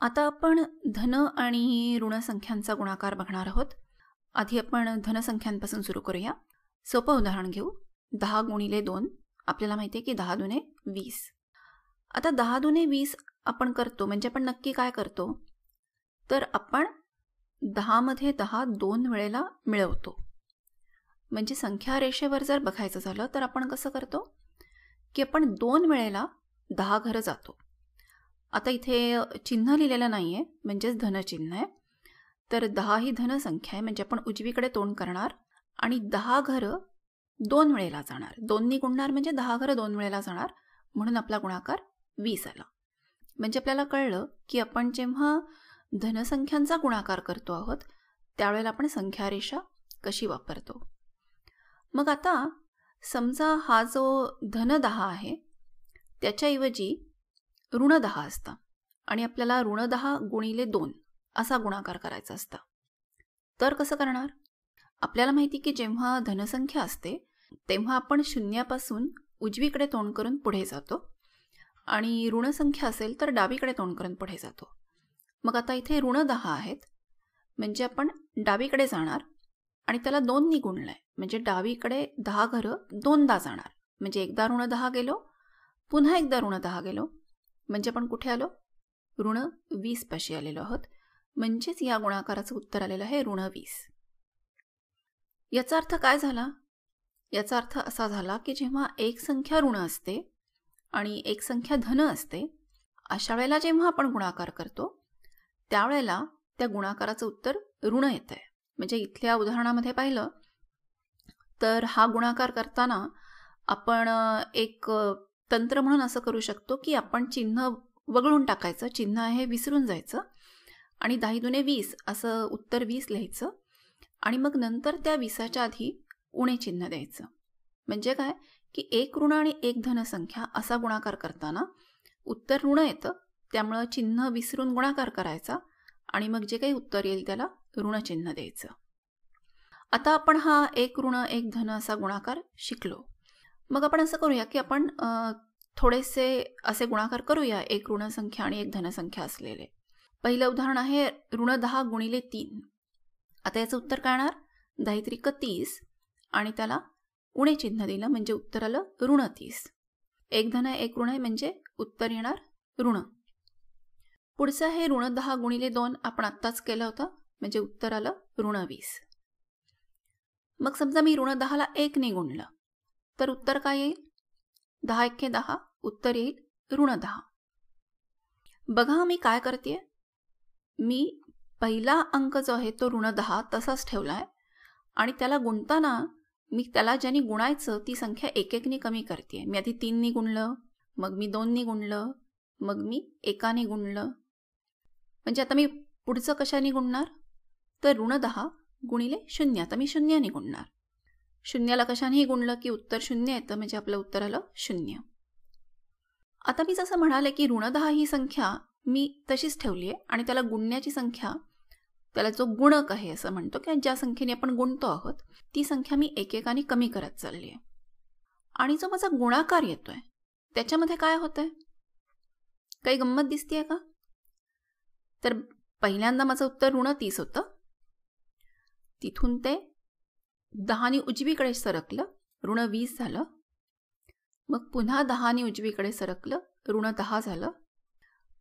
आता आपण धन आणि ऋण संख्यांचा गुणाकार बघणार आहोत. आधी आपण धनसंख्यांपासून सुरू करूया. सोपं उदाहरण घेऊ. दहा गुणिले दोन. आपल्याला माहिती आहे की दहा दुने वीस. आता दहा दुने वीस आपण करतो म्हणजे आपण नक्की काय करतो? तर आपण दहामध्ये दहा दोन वेळेला मिळवतो. म्हणजे संख्या रेषेवर जर बघायचं झालं तर आपण कसं करतो? की आपण दोन वेळेला दहा घरं जातो. आता इथे चिन्ह लिहिलेलं नाही आहे म्हणजेच धनचिन्ह आहे. तर दहा ही धनसंख्या आहे म्हणजे आपण उजवीकडे तोंड करणार आणि दहा घरं दोन वेळेला जाणार. दोन्ही गुणणार म्हणजे दहा घरं दोन वेळेला जाणार म्हणून आपला गुणाकार वीस आला. म्हणजे आपल्याला कळलं की आपण जेव्हा धनसंख्यांचा गुणाकार करतो आहोत त्यावेळेला आपण संख्यारेषा कशी वापरतो? मग आता समजा हा जो धन दहा आहे त्याच्याऐवजी ऋण दहा असता. आणि आपल्याला ऋण दहा गुणिले दोन असा गुणाकार करायचा असता. तर कसं करणार? आपल्याला माहिती की जेव्हा धनसंख्या असते तेव्हा आपण शून्यापासून उजवीकडे तोंड करून पुढे जातो. आणि ऋणसंख्या असेल तर डावीकडे तोंड करून पुढे जातो. मग आता इथे ऋण दहा आहेत. म्हणजे आपण डावीकडे जाणार आणि त्याला दोननी गुणलं आहे म्हणजे डावीकडे दहा घरं दोनदा जाणार. म्हणजे एकदा ऋण दहा गेलो पुन्हा एकदा ऋण दहा गेलो. म्हणजे आपण कुठे आलो? ऋण वीस पाशी आलेलो आहोत. म्हणजेच या गुणाकाराचं उत्तर आलेलं आहे ऋण वीस. याचा अर्थ काय झाला? याचा अर्थ असा झाला की जेव्हा एक संख्या ऋण असते आणि एक संख्या धन असते अशा वेळेला जेव्हा आपण गुणाकार करतो त्यावेळेला त्या गुणाकाराचं उत्तर ऋण येतं आहे म्हणजे इथल्या उदाहरणामध्ये पाहिलं तर हा गुणाकार करताना आपण एक तंत्र म्हणून असं करू शकतो की आपण चिन्ह वगळून टाकायचं चिन्ह आहे विसरून जायचं आणि दाही दुने वीस असं उत्तर वीस लिहायचं आणि मग नंतर त्या विसाच्या आधी उणे चिन्ह द्यायचं. म्हणजे काय? की एक ऋण आणि एक धनसंख्या असा गुणाकार करताना उत्तर ऋण येतं त्यामुळं चिन्ह विसरून गुणाकार करायचा आणि मग जे काही उत्तर येईल त्याला ऋणचिन्ह द्यायचं. आता आपण हा एक ऋण एक धन असा गुणाकार शिकलो. मग आपण असं करूया की आपण थोडेसे असे गुणाकार करूया एक ऋणसंख्या आणि एक धनसंख्या असलेले. पहिलं उदाहरण आहे ऋण दहा गुणिले तीन. आता याचं उत्तर काय येणार? दाहित्रिक तीस आणि त्याला उणे चिन्ह दिलं म्हणजे उत्तर आलं ऋण तीस. एक धन आहे एक ऋण आहे म्हणजे उत्तर येणार ऋण. पुढचं आहे ऋण दहा गुणिले दोन आपण आत्ताच केलं होतं म्हणजे उत्तर आलं ऋण वीस. मग समजा मी ऋण दहाला एकने गुणलं. तर उत्तर काय येईल? दहा एके दहा उत्तर येईल ऋण दहा. बघा मी काय करते मी पहिला अंक जो आहे तो ऋण दहा तसाच ठेवला आहे आणि त्याला गुणताना मी त्याला ज्यानी गुणायचं ती संख्या एक एकने कमी करते मी आधी तीननी गुणलं मग मी दोननी गुणलं मग मी एकाने गुणलं. म्हणजे आता मी पुढचं कशाने गुणणार? तर ऋण दहा गुणिले शून्य. आता मी शून्याने गुणणार. शून्याला कशानेही गुणलं की उत्तर शून्य येतं म्हणजे आपलं उत्तर आलं शून्य. आता मी जसं म्हणाले की ऋण दहा ही संख्या मी तशीच ठेवली आहे आणि त्याला गुणण्याची संख्या त्याला जो गुणक आहे असं म्हणतो की ज्या संख्येने आपण गुणतो आहोत ती संख्या मी एकेकाने कमी करत चालली आहे. आणि जो माझा गुणाकार येतोय त्याच्यामध्ये काय होतंय? काही गंमत दिसतीये का? तर पहिल्यांदा माझं उत्तर ऋण तीस होतं. तिथून ते दहानी उजवीकडे सरकलं ऋण वीस झालं. मग पुन्हा दहानी उजवीकडे सरकलं ऋण दहा झालं.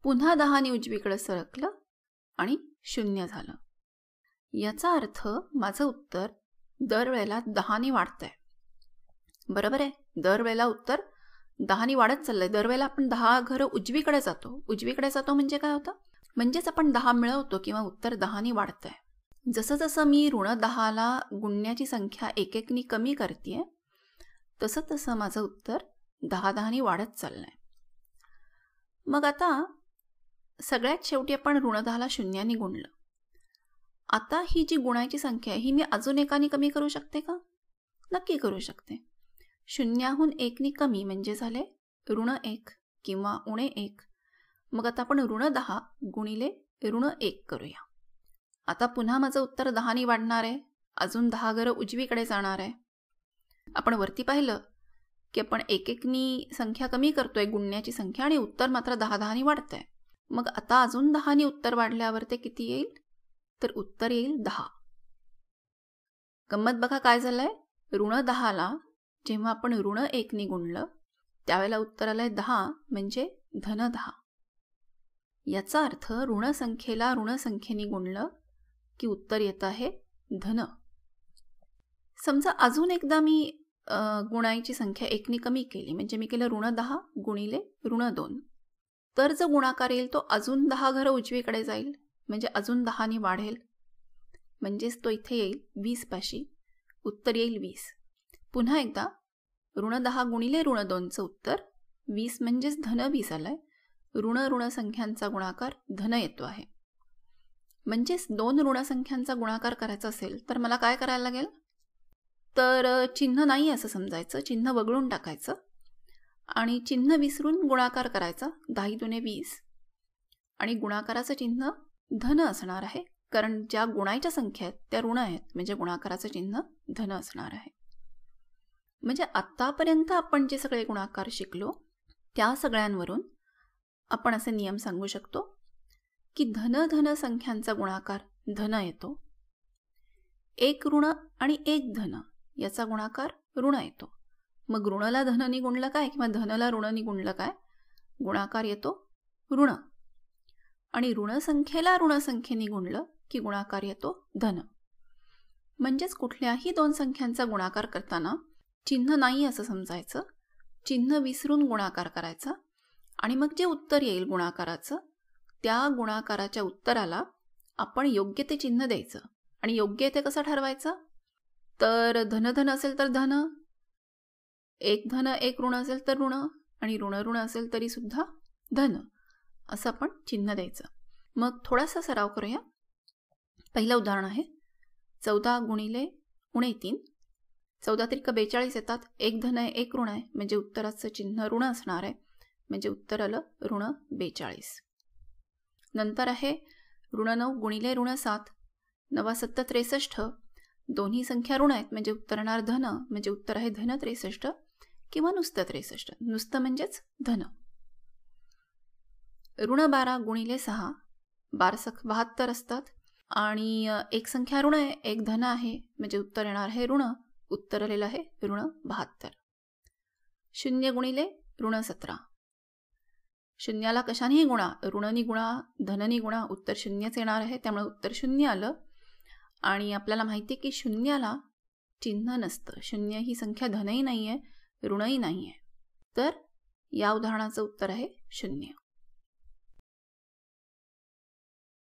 पुन्हा दहानी उजवीकडे सरकलं आणि शून्य झालं. याचा अर्थ माझं उत्तर दरवेळेला दहानी वाढतंय. बरोबर आहे? दरवेळेला उत्तर दहानी वाढत चाललंय. दरवेळेला आपण दहा घरं उजवीकडे जातो. उजवीकडे जातो म्हणजे काय होतं? म्हणजेच आपण दहा मिळवतो किंवा उत्तर दहानी वाढतंय. जसं जसं मी ऋण दहाला गुणण्याची संख्या एक एकनी कमी करते तसं तसं माझं उत्तर दहा दहानी वाढत चाललं आहे मग आता सगळ्यात शेवटी आपण ऋण दहाला शून्याने गुणलं. आता ही जी गुणाची संख्या आहे ही मी अजून एकाने कमी करू शकते का? नक्की करू शकते. शून्याहून एकनी कमी म्हणजे झाले ऋण एक किंवा उणे एक. मग आता आपण ऋण दहा गुणिले ऋण एक करूया. आता पुन्हा माझं उत्तर दहानी वाढणार आहे. अजून दहा घरं उजवीकडे जाणार आहे. आपण वरती पाहिलं की आपण एक एकनी संख्या कमी करतोय गुणण्याची संख्या आणि उत्तर मात्र दहा दहानी वाढतंय. मग आता अजून दहानी उत्तर वाढल्यावर ते किती येईल? तर उत्तर येईल दहा. गंमत बघा काय झालंय? ऋण दहाला जेव्हा आपण ऋण एकनी गुणलं त्यावेळेला उत्तर आलंय दहा म्हणजे धन दहा. याचा अर्थ ऋणसंख्येला ऋणसंख्येने गुणलं की उत्तर येत आहे? धन. समजा अजून एकदा मी गुणाईची संख्या एकने कमी केली म्हणजे मी केलं ऋण दहा गुणिले ऋण दोन. तर जो गुणाकार येईल तो अजून दहा घरं उजवीकडे जाईल म्हणजे अजून दहाने वाढेल. म्हणजेच तो इथे येईल वीस पाशी. उत्तर येईल वीस. पुन्हा एकदा ऋण दहा गुणिले ऋण दोनचं उत्तर वीस म्हणजेच धन वीस आलंय ऋण ऋण संख्यांचा गुणाकार धन येतो आहे. म्हणजेच दोन ऋणसंख्यांचा गुणाकार करायचा असेल तर मला काय करायला लागेल? तर चिन्ह नाही असं समजायचं. चिन्ह वगळून टाकायचं. आणि चिन्ह विसरून गुणाकार करायचा. दहा दुने वीस. आणि गुणाकाराचं चिन्ह धन असणार आहे. कारण ज्या गुणाच्या संख्या आहेत त्या ऋण आहेत. म्हणजे गुणाकाराचं चिन्ह धन असणार आहे. म्हणजे आत्तापर्यंत आपण जे सगळे गुणाकार शिकलो त्या सगळ्यांवरून आपण असे नियम सांगू शकतो. की धन धन संख्यांचा गुणाकार धन येतो. एक ऋण आणि एक धन याचा गुणाकार ऋण येतो. मग ऋणला धननी गुणलं काय किंवा धनला ऋणनी गुणलं काय? गुणाकार येतो ऋण. आणि ऋणसंख्येला ऋणसंख्येने गुणलं की गुणाकार येतो धन. म्हणजेच कुठल्याही दोन संख्यांचा गुणाकार करताना चिन्ह नाही असं समजायचं. चिन्ह विसरून गुणाकार करायचा. आणि मग जे उत्तर येईल गुणाकाराचं त्या गुणाकाराच्या उत्तराला आपण योग्य ते चिन्ह द्यायचं. आणि योग्य ते कसं ठरवायचं? तर धनधन असेल तर धन एक धन एक ऋण असेल तर ऋण आणि ऋण ऋण असेल तरी सुद्धा धन असं आपण चिन्ह द्यायचं. मग थोडासा सराव करूया. पहिलं उदाहरण आहे. चौदा गुणिले उणे तीन. चौदा त्रिक बेचाळीस येतात. एक धन आहे एक ऋण आहे. म्हणजे उत्तराचं चिन्ह ऋण असणार आहे. म्हणजे उत्तर आलं ऋण बेचाळीस. नंतर आहे ऋण नऊ गुणिले ऋण सात. नवासत्त त्रेसष्ट. दोन्ही संख्या ऋण आहेत म्हणजे उत्तर येणार धन म्हणजे उत्तर आहे धन त्रेसष्ट किंवा नुसतं त्रेसष्ट. नुसतं म्हणजेच धन. ऋण बारा गुणिले सहा. बार सख बहात्तर असतात. आणि एक संख्या ऋण आहे एक धन आहे म्हणजे उत्तर येणार आहे ऋण. उत्तर आलेलं आहे ऋण बहात्तर. शून्य गुणिले ऋण सतरा. शून्याला कशानेही गुणा ऋणनी गुणा धननी गुणा उत्तर शून्यच येणार आहे त्यामुळे उत्तर शून्य आलं. आणि आपल्याला माहिती आहे की शून्याला चिन्ह नसतं. शून्य ही संख्या धनही नाही आहे ऋणही नाही आहे तर या उदाहरणाचं उत्तर आहे शून्य.